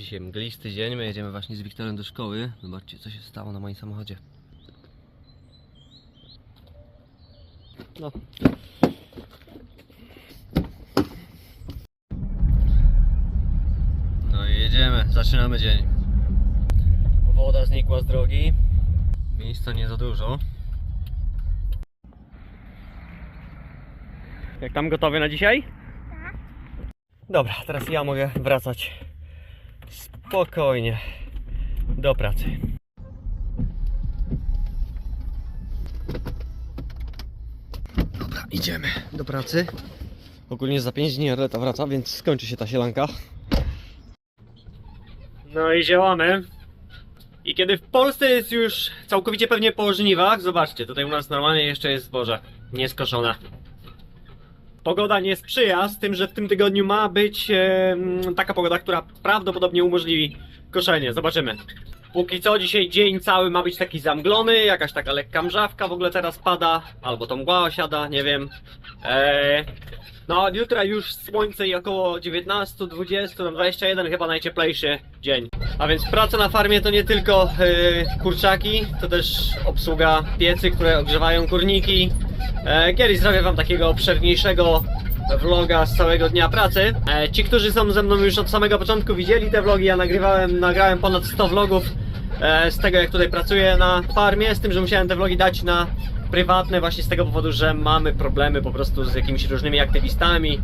Dzisiaj mglisty dzień, my jedziemy właśnie z Wiktorem do szkoły. Zobaczcie co się stało na moim samochodzie. No. No i jedziemy, zaczynamy dzień. Woda znikła z drogi. Miejsca nie za dużo. Jak tam gotowy na dzisiaj? Dobra, teraz ja mogę wracać spokojnie do pracy. Dobra, idziemy do pracy. Ogólnie za 5 dni Arleta wraca, więc skończy się ta sielanka. No i działamy. I kiedy w Polsce jest już całkowicie pewnie po żniwach, zobaczcie, tutaj u nas normalnie jeszcze jest zboże nieskoszone. Pogoda nie sprzyja, z tym, że w tym tygodniu ma być e, taka pogoda, która prawdopodobnie umożliwi koszenie. Zobaczymy. Póki co dzisiaj dzień cały ma być taki zamglony, jakaś taka lekka mrzawka w ogóle teraz pada, albo to mgła osiada, nie wiem. E, no od jutra już słońce i około 19, 20, no 21 chyba najcieplejszy dzień. A więc praca na farmie to nie tylko e, kurczaki, to też obsługa piecy, które ogrzewają kurniki. E, kiedyś zrobię wam takiego obszerniejszego vloga z całego dnia pracy. E, ci, którzy są ze mną już od samego początku widzieli te vlogi, ja nagrywałem, nagrałem ponad 100 vlogów e, z tego jak tutaj pracuję na farmie, z tym, że musiałem te vlogi dać na prywatne właśnie z tego powodu, że mamy problemy po prostu z jakimiś różnymi aktywistami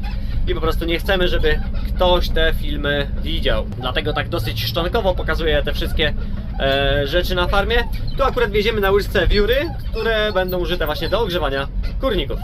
i po prostu nie chcemy, żeby ktoś te filmy widział. Dlatego tak dosyć szczankowo pokazuję te wszystkie e, rzeczy na farmie. Tu akurat wieziemy na łyżce wióry, które będą użyte właśnie do ogrzewania kurników.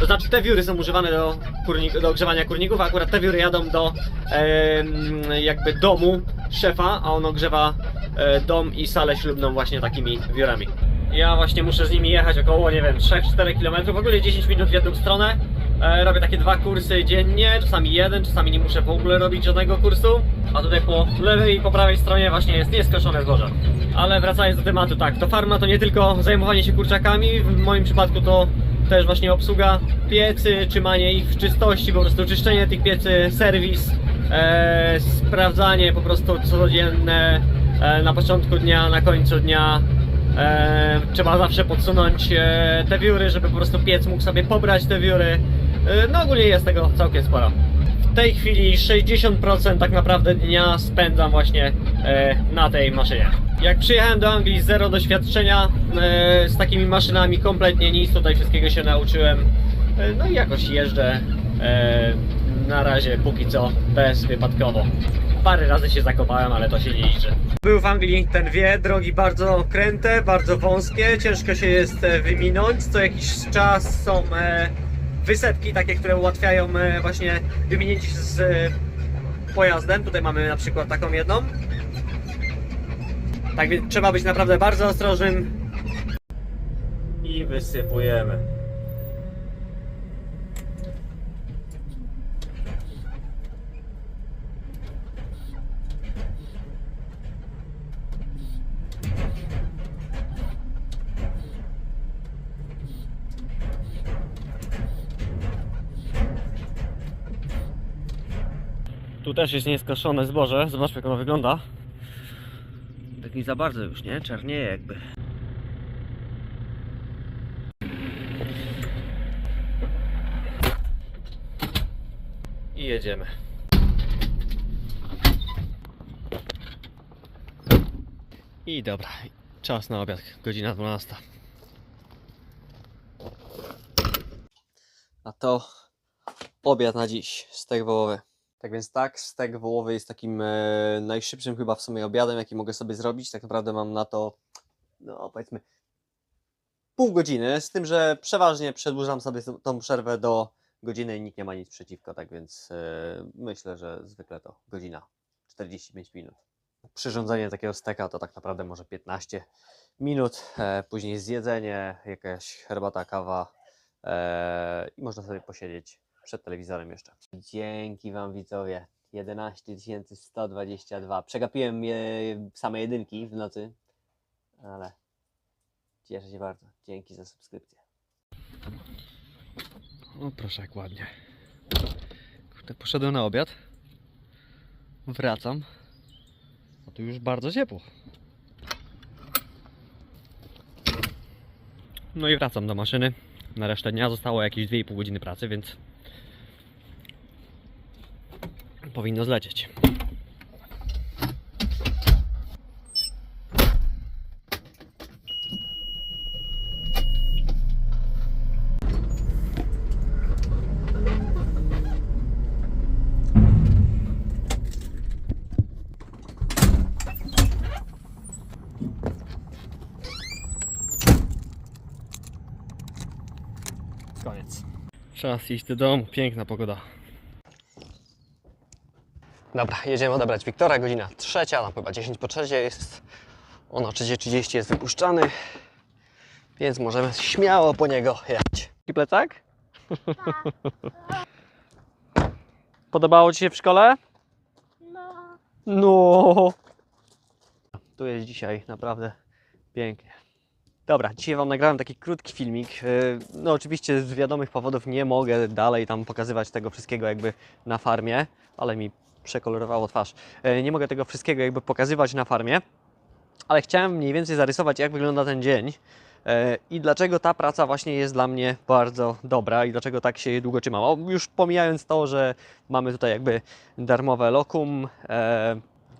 To znaczy te wióry są używane do, kurnik, do ogrzewania kurników, a akurat te wióry jadą do e, jakby domu szefa, a on ogrzewa e, dom i salę ślubną właśnie takimi wiórami. Ja właśnie muszę z nimi jechać około, nie wiem, 3-4 km, w ogóle 10 minut w jedną stronę. E, robię takie dwa kursy dziennie, czasami jeden, czasami nie muszę w ogóle robić żadnego kursu. A tutaj po lewej i po prawej stronie właśnie jest nieskoszone zboże. Ale wracając do tematu, tak, to farma to nie tylko zajmowanie się kurczakami, w moim przypadku to też właśnie obsługa piecy, trzymanie ich w czystości, po prostu czyszczenie tych piecy, serwis, e, sprawdzanie po prostu codzienne e, na początku dnia, na końcu dnia. E, trzeba zawsze podsunąć e, te wióry, żeby po prostu piec mógł sobie pobrać te wióry. E, no ogólnie jest tego całkiem sporo. W tej chwili 60% tak naprawdę dnia spędzam właśnie e, na tej maszynie. Jak przyjechałem do Anglii, zero doświadczenia e, z takimi maszynami, kompletnie nic, tutaj wszystkiego się nauczyłem. No i jakoś jeżdżę na razie póki co bezwypadkowo. Parę razy się zakopałem, ale to się nie liczy. Był w Anglii, ten wie, drogi bardzo kręte, bardzo wąskie, ciężko się jest wyminąć. Co jakiś czas są wysepki takie, które ułatwiają e, właśnie się z e, pojazdem. Tutaj mamy na przykład taką jedną. Tak więc trzeba być naprawdę bardzo ostrożnym. I wysypujemy. Tu też jest nieskoszone zboże. Zobaczmy jak ono wygląda. Tak nie za bardzo już, nie? Czarnieje jakby. I jedziemy. I dobra, czas na obiad, godzina 12. A to obiad na dziś, stek wołowy. Tak więc tak, stek wołowy jest takim e, najszybszym chyba w sumie obiadem, jaki mogę sobie zrobić. Tak naprawdę mam na to, no powiedzmy, pół godziny, z tym, że przeważnie przedłużam sobie tą- przerwę do godziny i nikt nie ma nic przeciwko, tak więc e, myślę, że zwykle to godzina 45 minut. Przyrządzenie takiego steka to tak naprawdę może 15 minut, e, później zjedzenie, jakaś herbata, kawa i można sobie posiedzieć przed telewizorem jeszcze. Dzięki Wam widzowie. 11 122. Przegapiłem je, same jedynki w nocy, ale cieszę się bardzo. Dzięki za subskrypcję. O proszę, jak ładnie. Kurde, poszedłem na obiad. Wracam. A tu już bardzo ciepło. No i wracam do maszyny. Na resztę dnia zostało jakieś 2,5 godziny pracy, więc powinno zlecieć. Koniec. Czas iść do domu. Piękna pogoda. Dobra, jedziemy odebrać Wiktora, godzina trzecia, tam chyba 10 po trzeciej jest. On o 3.30 jest wypuszczany, więc możemy śmiało po niego jechać. I plecak? Podobało Ci się w szkole? No, No. Tu jest dzisiaj naprawdę pięknie. Dobra, dzisiaj Wam nagrałem taki krótki filmik. Yy, No oczywiście z wiadomych powodów nie mogę dalej tam pokazywać tego wszystkiego jakby na farmie, ale mi przekolorowało twarz. Yy, Nie mogę tego wszystkiego jakby pokazywać na farmie, ale chciałem mniej więcej zarysować jak wygląda ten dzień yy, i dlaczego ta praca właśnie jest dla mnie bardzo dobra i dlaczego tak się długo trzymam. O, Już pomijając to, że mamy tutaj jakby darmowe lokum, e,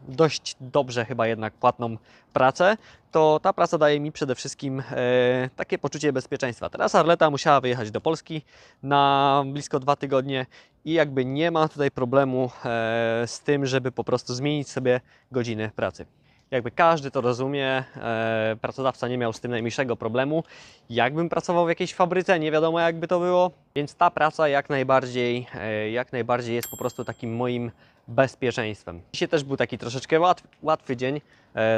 dość dobrze chyba jednak płatną pracę, to ta praca daje mi przede wszystkim e, takie poczucie bezpieczeństwa. Teraz Arleta musiała wyjechać do Polski na blisko dwa tygodnie i jakby nie ma tutaj problemu e, z tym, żeby po prostu zmienić sobie godziny pracy. Jakby każdy to rozumie, e, pracodawca nie miał z tym najmniejszego problemu. Jakbym pracował w jakiejś fabryce, nie wiadomo jakby to było, więc ta praca jak najbardziej, e, jak najbardziej jest po prostu takim moim bezpieczeństwem. Dzisiaj też był taki troszeczkę łatwy, łatwy dzień,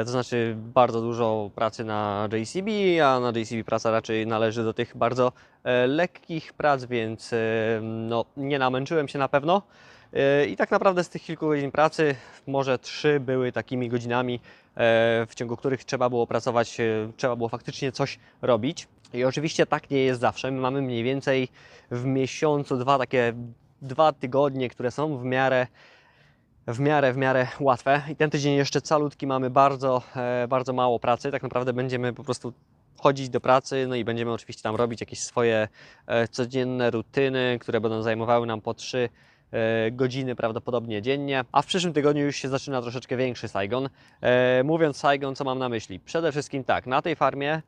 to znaczy bardzo dużo pracy na JCB, a na JCB praca raczej należy do tych bardzo e, lekkich prac, więc e, no, nie namęczyłem się na pewno. E, I tak naprawdę z tych kilku godzin pracy, może trzy były takimi godzinami, e, w ciągu których trzeba było pracować, e, trzeba było faktycznie coś robić. I oczywiście tak nie jest zawsze. My mamy mniej więcej w miesiącu dwa takie dwa tygodnie, które są w miarę w miarę, w miarę łatwe. I ten tydzień jeszcze calutki mamy bardzo, e, bardzo mało pracy. Tak naprawdę będziemy po prostu chodzić do pracy, no i będziemy oczywiście tam robić jakieś swoje e, codzienne rutyny, które będą zajmowały nam po 3 e, godziny prawdopodobnie dziennie. A w przyszłym tygodniu już się zaczyna troszeczkę większy Saigon. Mówiąc Saigon, co mam na myśli? Przede wszystkim tak, na tej farmie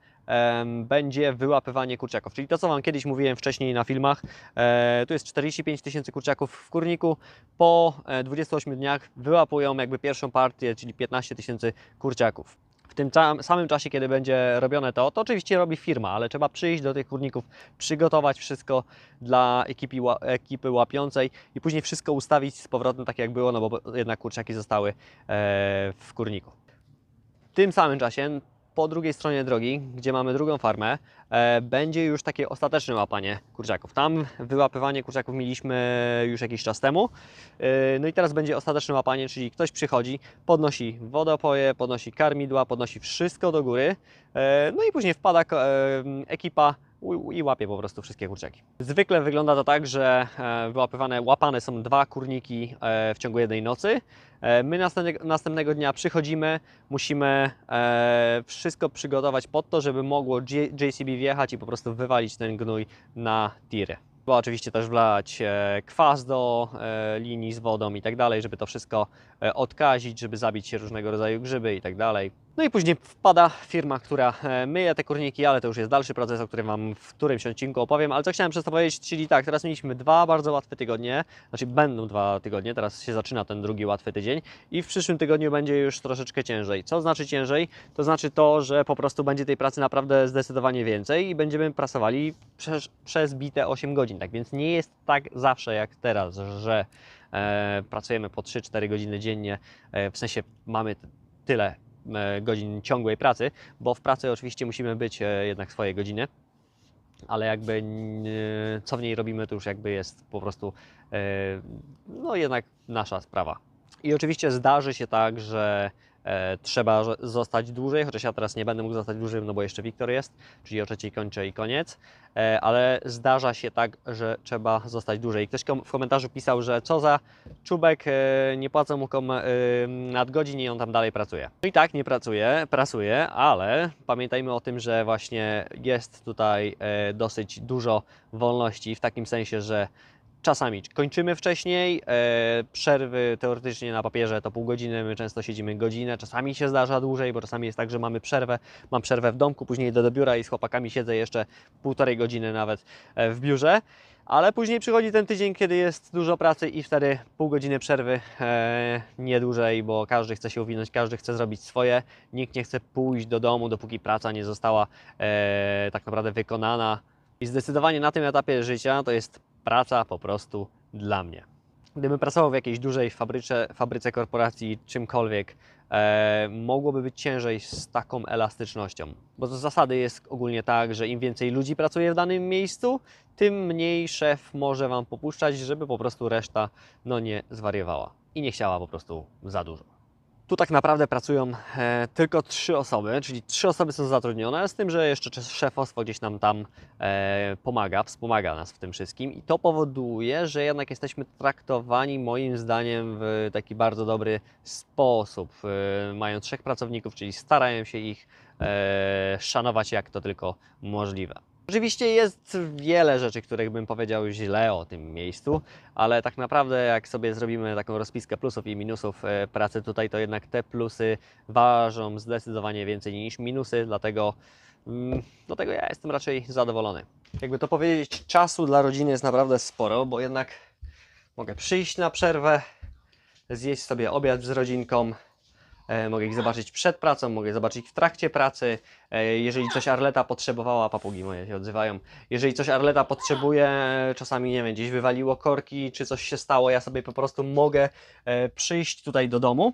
będzie wyłapywanie kurczaków, czyli to, co Wam kiedyś mówiłem wcześniej na filmach. E, tu jest 45 tysięcy kurczaków w kurniku. Po e, 28 dniach wyłapują jakby pierwszą partię, czyli 15 tysięcy kurczaków. W tym samym czasie, kiedy będzie robione to, to oczywiście robi firma, ale trzeba przyjść do tych kurników, przygotować wszystko dla ekipy, ekipy łapiącej i później wszystko ustawić z powrotem tak jak było, no bo jednak kurczaki zostały e, w kurniku. W tym samym czasie po drugiej stronie drogi, gdzie mamy drugą farmę, e, będzie już takie ostateczne łapanie kurczaków. Tam wyłapywanie kurczaków mieliśmy już jakiś czas temu. E, no i teraz będzie ostateczne łapanie, czyli ktoś przychodzi, podnosi wodopoje, podnosi karmidła, podnosi wszystko do góry, e, no i później wpada ekipa i łapie po prostu wszystkie kurczaki. Zwykle wygląda to tak, że e, wyłapywane, łapane są dwa kurniki e, w ciągu jednej nocy. E, My następnego, dnia przychodzimy, musimy wszystko przygotować pod to, żeby mogło JCB wjechać i po prostu wywalić ten gnój na tiry. Trzeba oczywiście też wlać kwas do linii z wodą i tak dalej, żeby to wszystko odkazić, żeby zabić się różnego rodzaju grzyby i tak dalej. No i później wpada firma, która e, myje te kurniki, ale to już jest dalszy proces, o którym Wam w którymś odcinku opowiem. Ale co chciałem przez to powiedzieć, czyli tak, teraz mieliśmy dwa bardzo łatwe tygodnie, znaczy będą dwa tygodnie, teraz się zaczyna ten drugi łatwy tydzień i w przyszłym tygodniu będzie już troszeczkę ciężej. Co znaczy ciężej? To znaczy to, że po prostu będzie tej pracy naprawdę zdecydowanie więcej i będziemy pracowali przez, przez bite 8 godzin. Tak więc nie jest tak zawsze jak teraz, że e, pracujemy po 3-4 godziny dziennie, e, w sensie mamy tyle godzin ciągłej pracy, bo w pracy oczywiście musimy być e, jednak swoje godziny, ale jakby n- co w niej robimy, to już jakby jest po prostu e, no jednak nasza sprawa. I oczywiście zdarzy się tak, że e, trzeba żo- zostać dłużej, chociaż ja teraz nie będę mógł zostać dłużej, no bo jeszcze Wiktor jest, czyli o trzeciej kończę i koniec, e, ale zdarza się tak, że trzeba zostać dłużej. Ktoś w komentarzu pisał, że co za czubek, e, nie płacą mu kom- e, nadgodzin i on tam dalej pracuje. No i tak, nie pracuje, pracuje, ale pamiętajmy o tym, że właśnie jest tutaj e, dosyć dużo wolności w takim sensie, że czasami kończymy wcześniej, e, przerwy teoretycznie na papierze to pół godziny, my często siedzimy godzinę, czasami się zdarza dłużej, bo czasami jest tak, że mamy przerwę, mam przerwę w domku, później idę do biura i z chłopakami siedzę jeszcze półtorej godziny nawet e, w biurze. Ale później przychodzi ten tydzień, kiedy jest dużo pracy i wtedy pół godziny przerwy, e, nie dłużej, bo każdy chce się uwinąć, każdy chce zrobić swoje. Nikt nie chce pójść do domu, dopóki praca nie została e, tak naprawdę wykonana. I zdecydowanie na tym etapie życia to jest praca po prostu dla mnie. Gdybym pracował w jakiejś dużej fabryce, fabryce korporacji, czymkolwiek, e, mogłoby być ciężej z taką elastycznością. Bo z zasady jest ogólnie tak, że im więcej ludzi pracuje w danym miejscu, tym mniej szef może Wam popuszczać, żeby po prostu reszta no nie zwariowała i nie chciała po prostu za dużo. Tu tak naprawdę pracują e, tylko trzy osoby, czyli trzy osoby są zatrudnione, z tym, że jeszcze cze- szefostwo gdzieś nam tam e, pomaga, wspomaga nas w tym wszystkim i to powoduje, że jednak jesteśmy traktowani moim zdaniem w taki bardzo dobry sposób. E, mają trzech pracowników, czyli starają się ich szanować jak to tylko możliwe. Oczywiście jest wiele rzeczy, których bym powiedział źle o tym miejscu, ale tak naprawdę jak sobie zrobimy taką rozpiskę plusów i minusów e, pracy tutaj, to jednak te plusy ważą zdecydowanie więcej niż minusy, dlatego mm, dlatego ja jestem raczej zadowolony. Jakby to powiedzieć, czasu dla rodziny jest naprawdę sporo, bo jednak mogę przyjść na przerwę, zjeść sobie obiad z rodzinką, mogę ich zobaczyć przed pracą, mogę zobaczyć w trakcie pracy, E, Jeżeli coś Arleta potrzebowała, papugi moje się odzywają. Jeżeli coś Arleta potrzebuje, czasami nie wiem, gdzieś wywaliło korki, czy coś się stało, ja sobie po prostu mogę e, przyjść tutaj do domu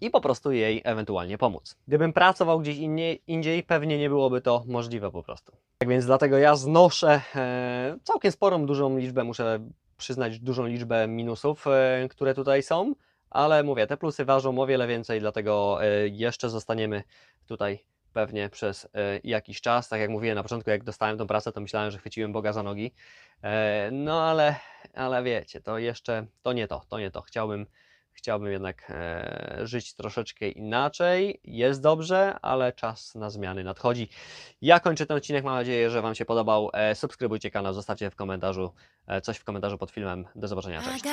i po prostu jej ewentualnie pomóc. Gdybym pracował gdzieś innie, indziej, pewnie nie byłoby to możliwe po prostu. Tak więc dlatego ja znoszę e, całkiem sporą, dużą liczbę, muszę przyznać, dużą liczbę minusów, e, które tutaj są, ale mówię, te plusy ważą o wiele więcej, dlatego e, jeszcze zostaniemy tutaj pewnie przez e, jakiś czas. Tak jak mówiłem na początku, jak dostałem tą pracę, to myślałem, że chwyciłem Boga za nogi. E, no ale, ale wiecie, to jeszcze, to nie to, to nie to. Chciałbym, chciałbym jednak e, żyć troszeczkę inaczej. Jest dobrze, ale czas na zmiany nadchodzi. Ja kończę ten odcinek, mam nadzieję, że Wam się podobał. E, subskrybujcie kanał, zostawcie w komentarzu e, coś w komentarzu pod filmem. Do zobaczenia, cześć.